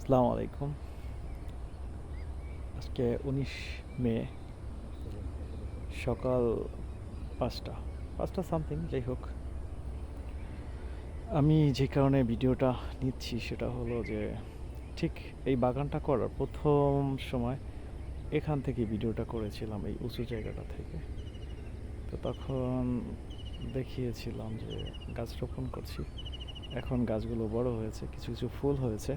আসসালামু আলাইকুম। আজকে উনিশ মে, সকাল পাঁচটা পাঁচটা সামথিং যাই হোক। আমি যে কারণে ভিডিওটা নিচ্ছি সেটা হলো যে, ঠিক এই বাগানটা করার প্রথম সময় এখান থেকে ভিডিওটা করেছিলাম এই উঁচু জায়গাটা থেকে। তো তখন দেখিয়েছিলাম যে গাছ রোপণ করছি। এখন গাছগুলো বড় হয়েছে, কিছু কিছু ফুল হয়েছে।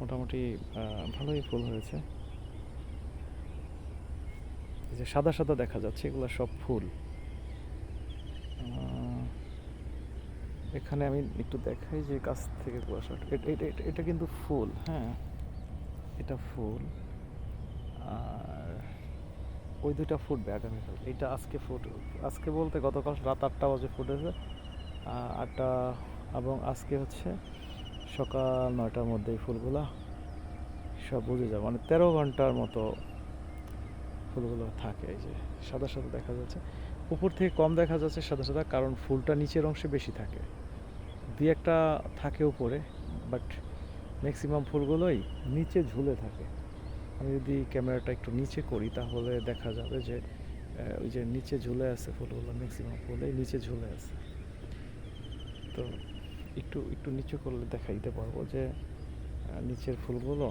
মোটামুটি ভালোই ফুল হয়েছে। যে সাদা সাদা দেখা যাচ্ছে, এগুলো সব ফুল। এখানে আমি একটু দেখাই যে গাছ থেকে কুয়াশা এটা কিন্তু ফুল হ্যাঁ। এটা ফুল। আর ওই দুইটা ফুটবে আগামীকাল এটা আজকে ফুট, আজকে বলতে গতকাল রাত আটটা বাজে ফুটেছে। আটটা এবং আজকে হচ্ছে সকাল নয়টার মধ্যে এই ফুলগুলা সব বুঝে যাবে। মানে তেরো ঘণ্টার মতো ফুলগুলো থাকে এই যে, সাদা সাদা দেখা যাচ্ছে। উপর থেকে কম দেখা যাচ্ছে সাদা সাদা, কারণ ফুলটা নিচের অংশে বেশি থাকে। দুই একটা থাকে উপরে বাট ম্যাক্সিমাম ফুলগুলোই নিচে ঝুলে থাকে। আমি যদি ক্যামেরাটা একটু নিচে করি, তাহলে দেখা যাবে যে ওই যে নিচে ঝুলে আছে ফুলগুলো ম্যাক্সিমাম ফুলেই নিচে ঝুলে আছে। তো একটু একটু নিচু করলে দেখাইতে পারব যে নিচের ফুলগুলো।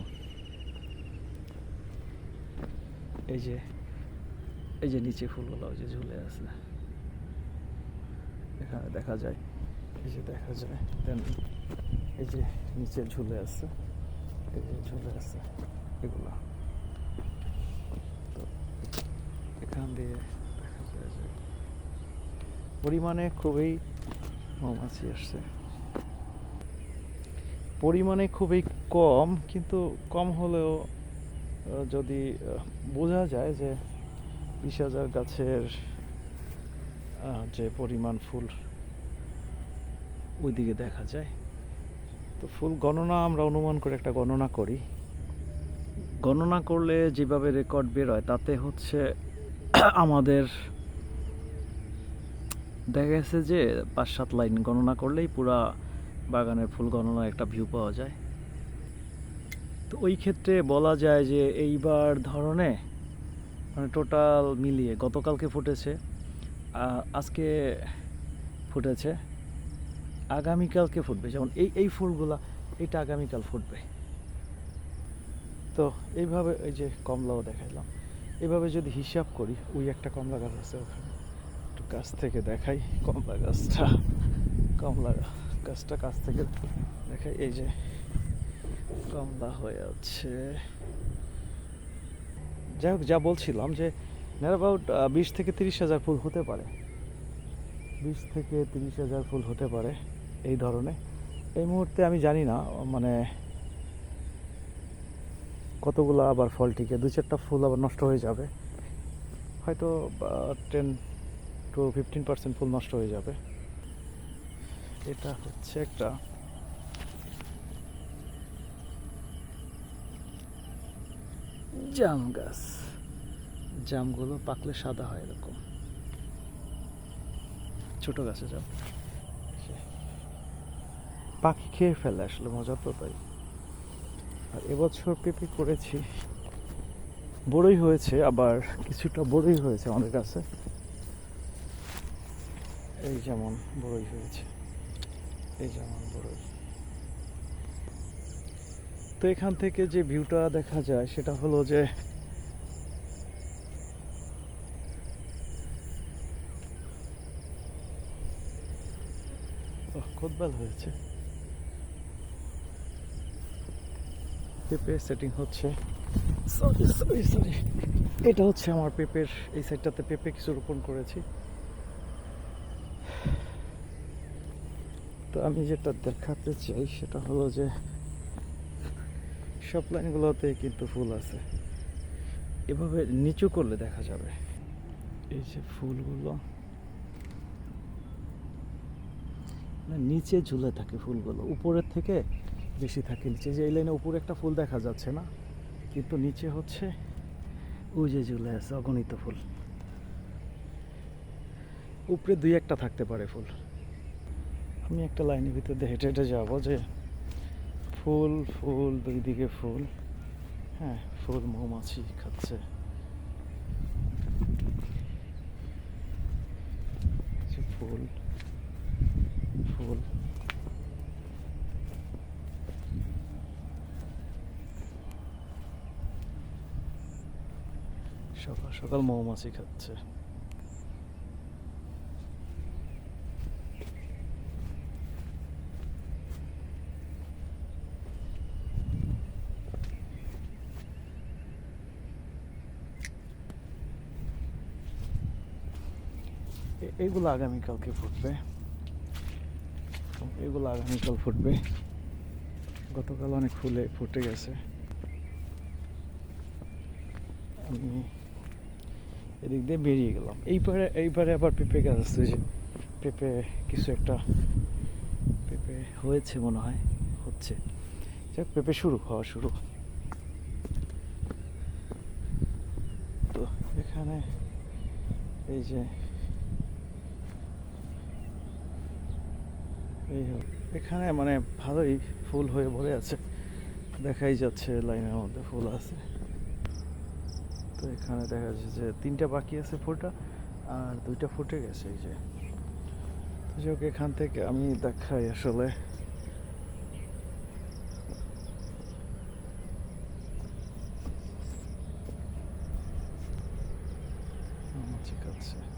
এই যে এই যে নিচে ফুলগুলো, ওই যে ঝুলে আছে। এখানে দেখা যায়। এই যে দেখা যায়। দেন এই যে নিচে ঝুলে আছে। এই যে ঝুলে আছে এগুলো। তো এখান দিয়ে দেখা যায় যে, পরিমাণে খুবই মৌমাছি আসছে। পরিমাণে খুবই কম, কিন্তু কম হলেও যদি বোঝা যায় যে বিশ হাজার গাছের যে পরিমাণ ফুল ওইদিকে দেখা যায়। তো ফুল গণনা আমরা অনুমান করে একটা গণনা করি। গণনা করলে যেভাবে রেকর্ড বেরোয় তাতে হচ্ছে আমাদের দেখা গেছে যে পাঁচ সাত লাইন গণনা করলেই পুরা বাগানের ফুল গণনা একটা ভিউ পাওয়া যায়। তো ওই ক্ষেত্রে বলা যায় যে এইবার ধরনে মানে টোটাল মিলিয়ে গতকালকে ফুটেছে আজকে ফুটেছে, আগামীকালকে ফুটবে। যেমন এই এই ফুলগুলা, এটা আগামীকাল ফুটবে। তো এইভাবে এই যে কমলাও দেখাইলাম। এইভাবে যদি হিসাব করি, ওই একটা কমলা গাছ আছে ওখানে। একটু গাছ থেকে দেখাই কমলা গাছটা কমলা গাছটা কাছ থেকে দেখাই এই যে কমলা হয়ে আছে। যাই হোক, যা বলছিলাম যে নিয়ার অ্যাবাউট বিশ থেকে তিরিশ হাজার ফুল হতে পারে। বিশ থেকে তিরিশ হাজার ফুল হতে পারে এই ধরনের এই মুহূর্তে আমি জানি না মানে কতগুলো আবার ফল টিকে, দু চারটা ফুল আবার নষ্ট হয়ে যাবে। হয়তো ten to fifteen percent full নষ্ট হয়ে যাবে। এটা হচ্ছে একটা জাম গাছ। জামগুলো পাকলে সাদা হয় এরকম। ছোট গাছে জাম। পাখি খেয়ে ফেলে আসলে, মজা তো তাই। আর এবছর পেঁপে করেছি। বড়ই হয়েছে, আবার কিছুটা বড়ই হয়েছে আমাদের কাছে এই যেমন বড়ই হয়েছে। এই যেমন বড়ই তো এখান থেকে যে ভিউটা দেখা যায় সেটা হলো যে ওহ, হয়েছে। পেঁপে সেটিং হচ্ছে। সরি সরি সরি এটা হচ্ছে আমার পেঁপের এই সাইডটাতে পেঁপে কিছু রোপণ করেছি। তো আমি যেটা দেখাতে চাই সেটা হলো যে সব লাইনগুলোতে কিন্তু ফুল আছে। এভাবে নিচু করলে দেখা যাবে। এই যে ফুলগুলো নিচে ঝুলে থাকে ফুলগুলো উপরের থেকে বেশি থাকে নিচে। যে এই লাইনে উপরে একটা ফুল দেখা যাচ্ছে না, কিন্তু নিচে হচ্ছে যে ঝুলে আছে অগণিত ফুল। উপরে দুই একটা থাকতে পারে ফুল। আমি একটা লাইনের ভিতর দিয়ে হেঁটে হেঁটে যাব যে ফুল ফুল দুই দিকে ফুল। হ্যাঁ ফুল, মৌমাছি খাচ্ছে। ফুল ফুল। সকাল সকাল মৌমাছি খাচ্ছে। এগুলো আগামীকালকে ফুটবে। এগুলো আগামীকাল ফুটবে। গতকাল অনেক ফুলে ফুটে গেছে। আমি এদিক দিয়ে বেরিয়ে গেলাম। এই পারে এই পারে আবার পেঁপে গাছ ওই যে, পেঁপে কিছু একটা পেঁপে হয়েছে মনে হয়, হচ্ছে। যাক, পেঁপে শুরু হওয়া শুরু। তো এখানে এই যে এই। এখানে মানে ভালোই ফুল হয়ে ভরে আছে। দেখাই যাচ্ছে, লাইনের মধ্যে ফুল আছে। তো এখানে দেখা যাচ্ছে যে তিনটা বাকি আছে ফুলটা, আর দুইটা ফুটে গেছে এই যে। তো এখান থেকে আমি দেখাই আসলে। ঠিক আছে।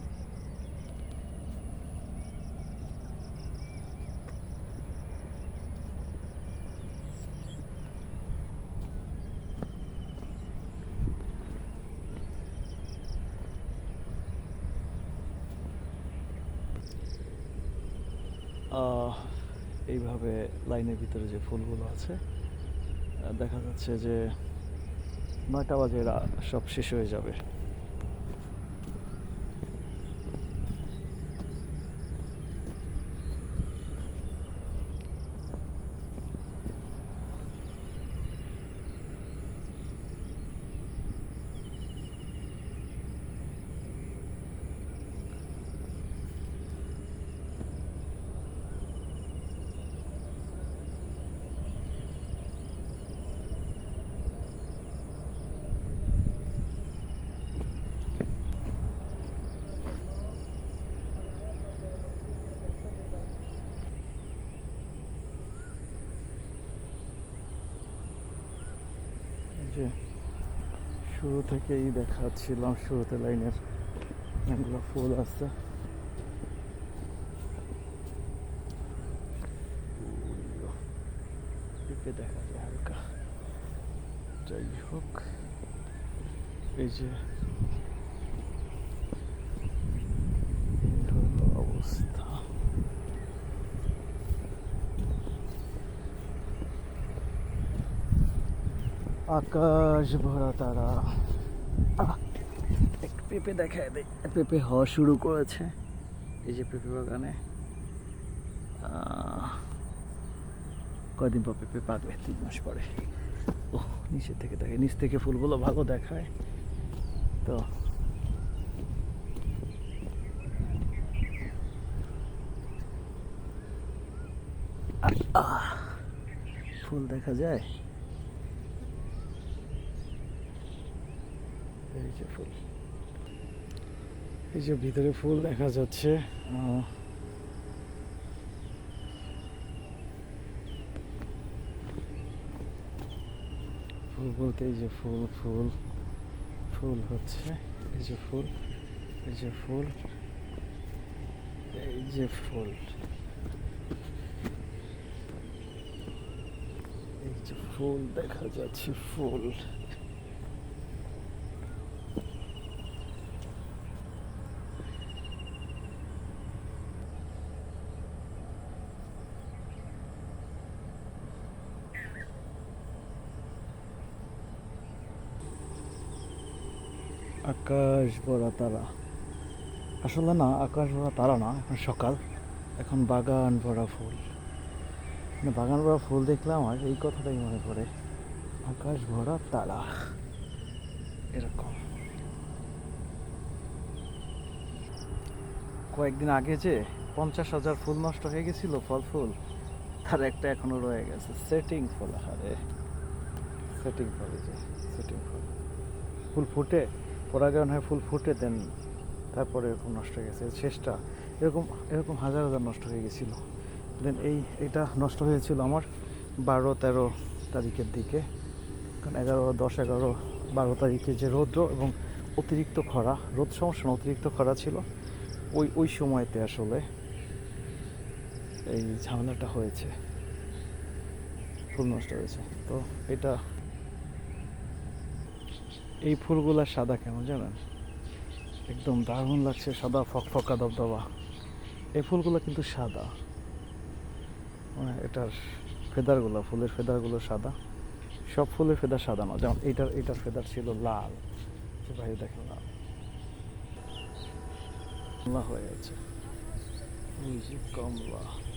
এইভাবে লাইনের ভিতরে যে ফুলগুলো আছে দেখা যাচ্ছে যে নয়টা বাজে এরা সব শেষ হয়ে যাবে এই যে শুরু থেকেই দেখাচ্ছিলাম, শুরুতে লাইনের এগুলো ফুল আছে। দেখা যায় হালকা। যাই হোক, এই যে এই হলো অবস্থা আকাশ ভরা তারা। পেঁপে দেখায় দেয় পেঁপে হওয়া শুরু করেছে। এই যে পেঁপে বাগানে। কয়দিন পর পেঁপে পাকবে? তিন মাস পরে। ও নিচের থেকে দেখে, নিচ থেকে ফুলগুলো ভালো দেখায়। তো ফুল দেখা যায়? এই যে ফুল। এই যে ভিতরে ফুল দেখা যাচ্ছে ফুল বলতে এই যে ফুল ফুল ফুল হচ্ছে, এই যে ফুল, এই যে ফুল, এই যে ফুল। এই যে ফুল দেখা যাচ্ছে, ফুল। আকাশ ভরা তারা। আসলে না আকাশ ভরা তারা না, এখন সকাল। এখন বাগান ভরা ফুল। মানে বাগান ভরা ফুল দেখলে আমার এই কথাটাই মনে পড়ে আকাশ ভরা তারা। এরকম। কয়েকদিন আগে যে পঞ্চাশ হাজার ফুল নষ্ট হয়ে গেছিল, ফল ফুল, তার একটা এখনও রয়ে গেছে, সেটিং ফল। আরে, সেটিং ফল সেটিং ফল। ফুল ফুটে? পরাগায়ন হয় ফুল ফুটে দেন, তারপরে এরকম নষ্ট হয়ে গেছে, শেষটা এরকম এরকম হাজার হাজার নষ্ট হয়ে গেছিল। দেন এই, এটা নষ্ট হয়েছিল আমার বারো, তেরো তারিখের দিকে। কারণ এগারো, দশ, এগারো, বারো তারিখে যে রৌদ্র এবং অতিরিক্ত খরা, রোদ সমস্যা অতিরিক্ত খরা ছিল, ওই ওই সময়তে আসলে এই ঝামেলাটা হয়েছে। ফুল নষ্ট হয়েছে। তো এটা এই ফুলগুলা সাদা কেন জানেন? একদম দারুণ লাগছে, সাদা ফকফকা দবদবা। এই ফুলগুলো কিন্তু সাদা। মানে এটার ফেদারগুলো, ফুলের ফেদারগুলো সাদা। সব ফুলের ফেদার সাদা না, যেমন এটার এটার ফেদার ছিল লাল। ভাই দেখেন লাল হয়ে যে কমলা।